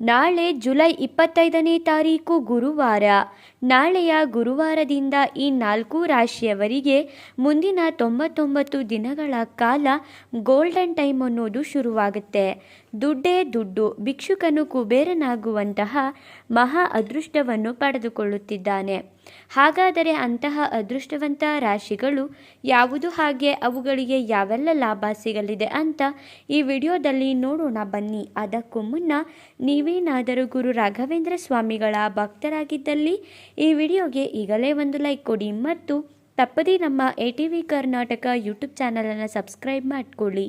ನಾಳೆ ಜುಲೈ ಇಪ್ಪತ್ತೈದನೇ ತಾರೀಕು ಗುರುವಾರ. ನಾಳೆಯ ಗುರುವಾರದಿಂದ ಈ ನಾಲ್ಕು ರಾಶಿಯವರಿಗೆ ಮುಂದಿನ ತೊಂಬತ್ತೊಂಬತ್ತು ದಿನಗಳ ಕಾಲ ಗೋಲ್ಡನ್ ಟೈಮ್ ಅನ್ನೋದು ಶುರುವಾಗುತ್ತೆ. ದುಡ್ಡೇ ದುಡ್ಡು, ಭಿಕ್ಷುಕನು ಕುಬೇರನಾಗುವಂತಹ ಮಹಾ ಅದೃಷ್ಟವನ್ನು ಪಡೆದುಕೊಳ್ಳುತ್ತಿದ್ದಾನೆ. ಹಾಗಾದರೆ ಅಂತಹ ಅದೃಷ್ಟವಂತ ರಾಶಿಗಳು ಯಾವುದು ಹಾಗೆ, ಅವುಗಳಿಗೆ ಯಾವೆಲ್ಲ ಲಾಭ ಸಿಗಲಿದೆ ಅಂತ ಈ ವಿಡಿಯೋದಲ್ಲಿ ನೋಡೋಣ ಬನ್ನಿ. ಅದಕ್ಕೂ ಮುನ್ನ ನೀವೇನಾದರೂ ಗುರು ರಾಘವೇಂದ್ರ ಸ್ವಾಮಿಗಳ ಭಕ್ತರಾಗಿದ್ದಲ್ಲಿ ಈ ವಿಡಿಯೋಗೆ ಈಗಲೇ ಒಂದು ಲೈಕ್ ಕೊಡಿ ಮತ್ತು ತಪ್ಪದೇ ನಮ್ಮ A T V Karnataka YouTube ಚಾನಲನ್ನು ಸಬ್ಸ್ಕ್ರೈಬ್ ಮಾಡಿಕೊಳ್ಳಿ.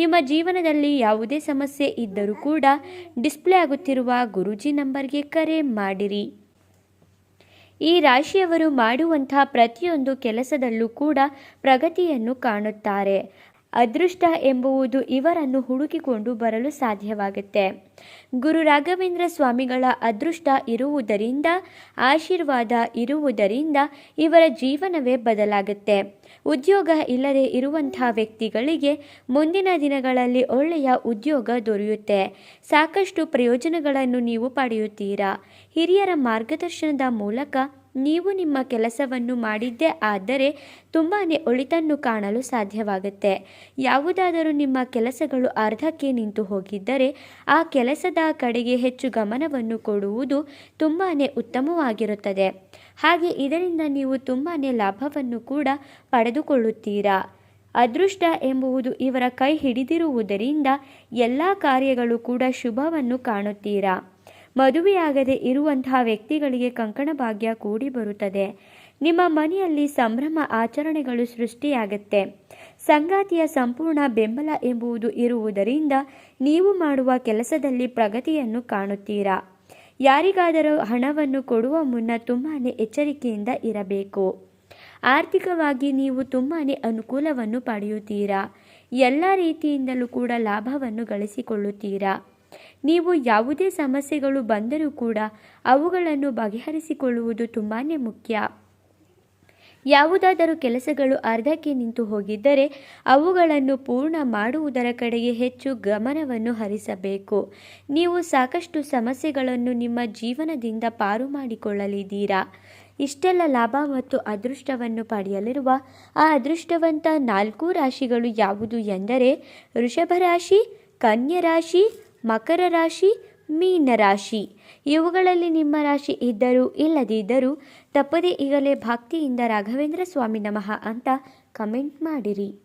ನಿಮ್ಮ ಜೀವನದಲ್ಲಿ ಯಾವುದೇ ಸಮಸ್ಯೆ ಇದ್ದರೂ ಕೂಡ ಡಿಸ್ಪ್ಲೇ ಆಗುತ್ತಿರುವ ಗುರೂಜಿ ನಂಬರ್ಗೆ ಕರೆ ಮಾಡಿರಿ. ಈ ರಾಶಿಯವರು ಮಾಡುವಂತಹ ಪ್ರತಿಯೊಂದು ಕೆಲಸದಲ್ಲೂ ಕೂಡ ಪ್ರಗತಿಯನ್ನು ಕಾಣುತ್ತಾರೆ. ಅದೃಷ್ಟ ಎಂಬುವುದು ಇವರನ್ನು ಹುಡುಕಿಕೊಂಡು ಬರಲು ಸಾಧ್ಯವಾಗುತ್ತೆ. ಗುರು ರಾಘವೇಂದ್ರ ಸ್ವಾಮಿಗಳ ಅದೃಷ್ಟ ಇರುವುದರಿಂದ, ಆಶೀರ್ವಾದ ಇರುವುದರಿಂದ ಇವರ ಜೀವನವೇ ಬದಲಾಗುತ್ತೆ. ಉದ್ಯೋಗ ಇಲ್ಲದೆ ಇರುವಂತಹ ವ್ಯಕ್ತಿಗಳಿಗೆ ಮುಂದಿನ ದಿನಗಳಲ್ಲಿ ಒಳ್ಳೆಯ ಉದ್ಯೋಗ ದೊರೆಯುತ್ತೆ. ಸಾಕಷ್ಟು ಪ್ರಯೋಜನಗಳನ್ನು ನೀವು ಪಡೆಯುತ್ತೀರಾ? ಹಿರಿಯರ ಮಾರ್ಗದರ್ಶನದ ಮೂಲಕ ನೀವು ನಿಮ್ಮ ಕೆಲಸವನ್ನು ಮಾಡಿದ್ದೇ ಆದರೆ ತುಂಬಾ ಒಳಿತನ್ನು ಕಾಣಲು ಸಾಧ್ಯವಾಗುತ್ತೆ. ಯಾವುದಾದರೂ ನಿಮ್ಮ ಕೆಲಸಗಳು ಅರ್ಧಕ್ಕೆ ನಿಂತು ಹೋಗಿದ್ದರೆ ಆ ಕೆಲಸದ ಕಡೆಗೆ ಹೆಚ್ಚು ಗಮನವನ್ನು ಕೊಡುವುದು ತುಂಬಾ ಉತ್ತಮವಾಗಿರುತ್ತದೆ. ಹಾಗೆ ಇದರಿಂದ ನೀವು ತುಂಬಾ ಲಾಭವನ್ನು ಕೂಡ ಪಡೆದುಕೊಳ್ಳುತ್ತೀರಾ. ಅದೃಷ್ಟ ಎಂಬುವುದು ಇವರ ಕೈ ಹಿಡಿದಿರುವುದರಿಂದ ಎಲ್ಲ ಕಾರ್ಯಗಳು ಕೂಡ ಶುಭವನ್ನು ಕಾಣುತ್ತೀರಾ. ಮದುವೆಯಾಗದೆ ಇರುವಂತಹ ವ್ಯಕ್ತಿಗಳಿಗೆ ಕಂಕಣ ಭಾಗ್ಯ ಕೂಡಿ ಬರುತ್ತದೆ. ನಿಮ್ಮ ಮನೆಯಲ್ಲಿ ಸಂಭ್ರಮ ಆಚರಣೆಗಳು ಸೃಷ್ಟಿಯಾಗುತ್ತೆ. ಸಂಗಾತಿಯ ಸಂಪೂರ್ಣ ಬೆಂಬಲ ಎಂಬುವುದು ಇರುವುದರಿಂದ ನೀವು ಮಾಡುವ ಕೆಲಸದಲ್ಲಿ ಪ್ರಗತಿಯನ್ನು ಕಾಣುತ್ತೀರಾ. ಯಾರಿಗಾದರೂ ಹಣವನ್ನು ಕೊಡುವ ಮುನ್ನ ತುಂಬಾ ಎಚ್ಚರಿಕೆಯಿಂದ ಇರಬೇಕು. ಆರ್ಥಿಕವಾಗಿ ನೀವು ತುಂಬಾ ಅನುಕೂಲವನ್ನು ಪಡೆಯುತ್ತೀರಾ. ಎಲ್ಲ ರೀತಿಯಿಂದಲೂ ಕೂಡ ಲಾಭವನ್ನು ಗಳಿಸಿಕೊಳ್ಳುತ್ತೀರಾ. ನೀವು ಯಾವುದೇ ಸಮಸ್ಯೆಗಳು ಬಂದರೂ ಕೂಡ ಅವುಗಳನ್ನು ಬಗೆಹರಿಸಿಕೊಳ್ಳುವುದು ತುಂಬಾ ಮುಖ್ಯ. ಯಾವುದಾದರೂ ಕೆಲಸಗಳು ಅರ್ಧಕ್ಕೆ ನಿಂತು ಹೋಗಿದ್ದರೆ ಅವುಗಳನ್ನು ಪೂರ್ಣ ಮಾಡುವುದರ ಕಡೆಗೆ ಹೆಚ್ಚು ಗಮನವನ್ನು ಹರಿಸಬೇಕು. ನೀವು ಸಾಕಷ್ಟು ಸಮಸ್ಯೆಗಳನ್ನು ನಿಮ್ಮ ಜೀವನದಿಂದ ಪಾರು ಮಾಡಿಕೊಳ್ಳಲಿದ್ದೀರಾ? ಇಷ್ಟೆಲ್ಲ ಲಾಭ ಮತ್ತು ಅದೃಷ್ಟವನ್ನು ಪಡೆಯಲಿರುವ ಆ ಅದೃಷ್ಟವಂತ ನಾಲ್ಕು ರಾಶಿಗಳು ಯಾವುದು ಎಂದರೆ ವೃಷಭ ರಾಶಿ, ಕನ್ಯಾ ರಾಶಿ ಮಕರ ರಾಶಿ, ಮೀನ ರಾಶಿ. ಇವುಗಳಲ್ಲಿ ನಿಮ್ಮ ರಾಶಿ ಇದ್ದರೂ ಇಲ್ಲದಿದ್ದರೂ ತಪ್ಪದೇ ಈಗಲೇ ಭಕ್ತಿಯಿಂದ ರಾಘವೇಂದ್ರ ಸ್ವಾಮಿ ನಮಃ ಅಂತ ಕಮೆಂಟ್ ಮಾಡಿರಿ.